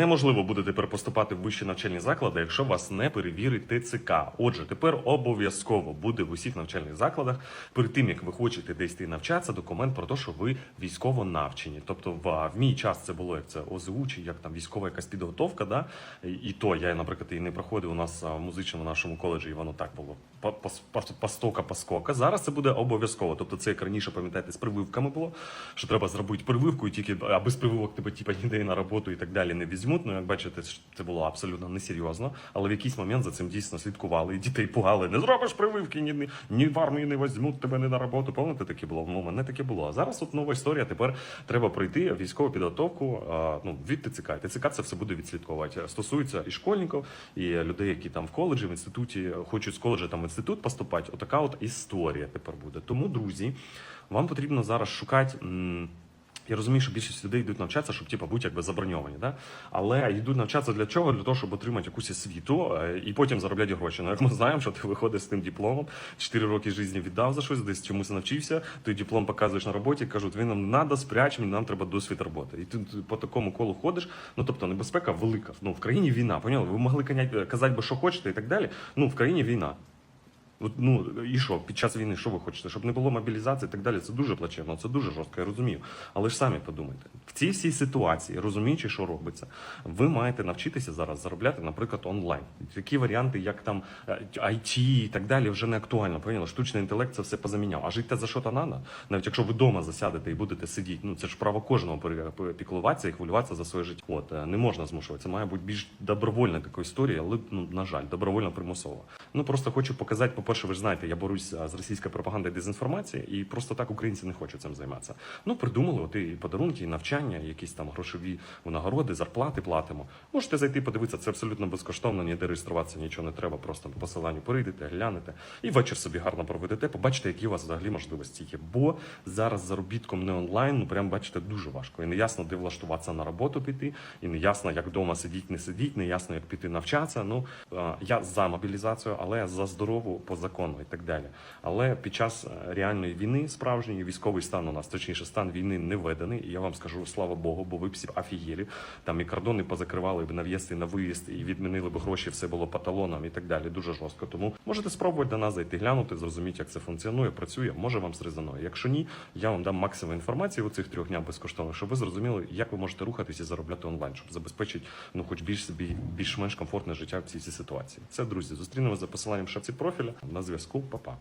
Неможливо буде тепер поступати в вищі навчальні заклади, якщо вас не перевірить ТЦК. Отже, тепер обов'язково буде в усіх навчальних закладах перед тим, як ви хочете десь йти навчатися, документ про те, що ви військово навчені. Тобто, в, в мій час це було як це ОЗУ чи як там військова якась підготовка. Да? І, то я, наприклад, і не проходив у нас в музичному нашому коледжі, і воно так було постока поскока. Зараз це буде обов'язково. Тобто, це як раніше, пам'ятаєте, з прививками було, що треба зробити прививку, і тільки а без прививок тебе типа ніде на роботу і так далі не візьмуть. Ну, як бачите, це було абсолютно несерйозно. Але в якийсь момент за цим дійсно слідкували. І дітей пугали. Не зробиш прививки, ні, ні, в армію не візьмуть тебе не на роботу. Пам'ятаєте, таке було? Ну, мене таке було. А зараз от нова історія. Тепер треба пройти військову підготовку а, ну, від ТЦК. ТЦК це все буде відслідковувати. Стосується і школьників, і людей, які там в коледжі, в інституті хочуть з коледжа там в інститут поступати. Отака от історія тепер буде. Тому, друзі, вам потрібно зараз шукати. Я розумію, що більшість людей йдуть навчатися, щоб типу, бути якби заброньовані, да? але йдуть навчатися для чого? Для того, щоб отримати якусь освіту е, і потім заробляти гроші. Ну, як ми знаємо, що ти виходиш з тим дипломом, 4 роки життя віддав за щось, десь чомусь навчився, той диплом показуєш на роботі, кажуть, він нам треба, спрячемо, нам треба досвід роботи. І ти ти по такому колу ходиш. Ну тобто небезпека велика. Ну в країні війна, поняли? Ви могли канять- казати що хочете, і так далі. Ну в країні війна. Ну і що під час війни, що ви хочете? Щоб не було мобілізації і так далі. Це дуже плачевно, це дуже жорстко, я розумію. Але ж самі подумайте, в цій всій ситуації, розуміючи, що робиться, ви маєте навчитися зараз заробляти, наприклад, онлайн. Такі варіанти, як там е, IT і так далі, вже не актуально. Поняли? Штучний інтелект це все позаміняв. А жити за що то надо? Навіть якщо ви вдома засядете і будете сидіти, ну це ж право кожного піклуватися і хвилюватися за своє життя. От е, не можна змушувати. Це має бути більш добровольна така історія, але ну на жаль, добровольно примусово. Ну просто хочу показати, по-перше, ви ж знаєте, я борусь а, з російською пропагандою і дезінформацією, і просто так українці не хочуть цим займатися. Ну придумали от і подарунки, і навчання, якісь там грошові нагороди, зарплати платимо. Можете зайти, подивитися, це абсолютно безкоштовно, ніде реєструватися нічого не треба. Просто по посиланню перейдете, глянете і вечір собі гарно проведете. Побачите, які у вас взагалі можливості є. Бо зараз заробітком не онлайн, ну прям бачите, дуже важко. І не ясно, де влаштуватися на роботу піти, і не ясно, як вдома сидіть, не сидіть, не ясно, як піти навчатися. Ну я за мобілізацію, але за здорову по закону і так далі. Але під час е, реальної війни, справжньої військовий стан у нас, точніше, стан війни не введений. І я вам скажу, слава Богу, бо ви б всі офігели. Там і кордони позакривали б на в'їзд і на виїзд, і відмінили б гроші, все було по талонам і так далі. Дуже жорстко. Тому можете спробувати до нас зайти, глянути, зрозуміти, як це функціонує, працює. Може вам зрезонує. Якщо ні, я вам дам максимум інформації у цих трьох днях безкоштовно, щоб ви зрозуміли, як ви можете рухатись і заробляти онлайн, щоб забезпечити ну, хоч більш собі більш-менш комфортне життя в цій ситуації. Це друзі. Зустрінемося за посиланням шапці профіля nazwisko, papa.